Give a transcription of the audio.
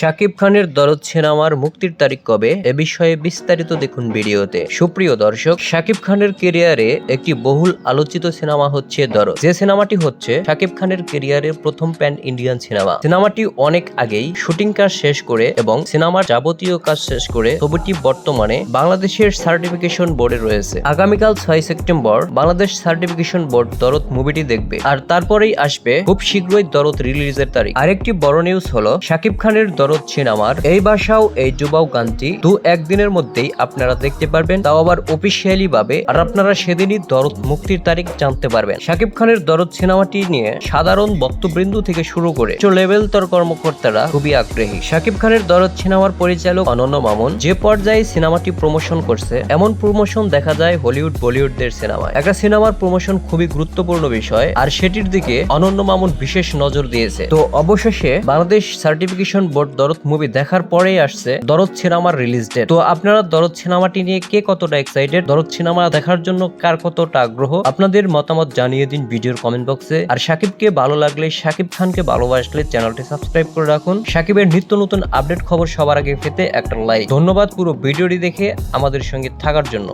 শাকিব খানের দরদ সিনেমার মুক্তির তারিখ কবে? এ বিষয়ে বিস্তারিত দেখুন ভিডিওতে। সুপ্রিয় দর্শক, শাকিব খানের কেরিয়ারে একটি বহুল আলোচিত সিনেমা হচ্ছে দরদ। যে সিনেমাটি হচ্ছে শাকিব খানের কেরিয়ারের প্রথম প্যান ইন্ডিয়ান সিনেমা। সিনেমাটি অনেক আগেই শুটিং কাজ শেষ করে এবং সিনেমার যাবতীয় কাজ শেষ করে ছবিটি বর্তমানে বাংলাদেশের সার্টিফিকেশন বোর্ডে রয়েছে। আগামীকাল ছয় সেপ্টেম্বর বাংলাদেশ সার্টিফিকেশন বোর্ড দরদ মুভিটি দেখবে। আর তারপরেই আসবে খুব শীঘ্রই দরদ রিলিজের তারিখ। আরেকটি বড় নিউজ হলো, শাকিব খানের দরদ সিনেমার এই বাসাও, এই যুবাও গানটি দু একদিনের মধ্যেই আপনারা দেখতে পারবেন। তাও আবার অফিসিয়ালি ভাবে, আর আপনারা সেদিনই দরদ মুক্তির তারিখ জানতে পারবেন। শাকিব খানের দরদ সিনেমাটি নিয়ে সাধারণ বক্তবৃন্দ থেকে শুরু করে লেভেল তর কর্মকর্তারা খুবই আগ্রহী। শাকিব খানের দরদ সিনেমার পরিচালক অনন্য মামুন যে পর্যায়ে সিনেমাটি প্রমোশন করছে, এমন প্রমোশন দেখা যায় হলিউড, বলিউডদের সিনেমায়। একটা সিনেমার প্রমোশন খুবই গুরুত্বপূর্ণ বিষয়, আর সেটির দিকে অনন্য মামুন বিশেষ নজর দিয়েছে। তো অবশেষে Bangladesh certification board Dorod movie দেখার পরেই আসছে দরদ সিনেমার রিলিজ ডেট তো আপনারা দরদ সিনেমাটি নিয়ে কে কতটা এক্সাইটেড দরদ সিনেমা দেখার জন্য কার কতটা আগ্রহ? আপনাদের মতামত জানিয়ে দিন ভিডিওর কমেন্ট বক্সে আর সাকিবকে ভালো লাগলে, সাকিব খানকে ভালোবাসলে চ্যানেলটি সাবস্ক্রাইব করে রাখুন। সাকিবের নিত্য নতুন আপডেট খবর সবার আগে পেতে একটা লাইক ধন্যবাদ পুরো ভিডিওটি দেখে আমাদের সঙ্গে থাকার জন্য।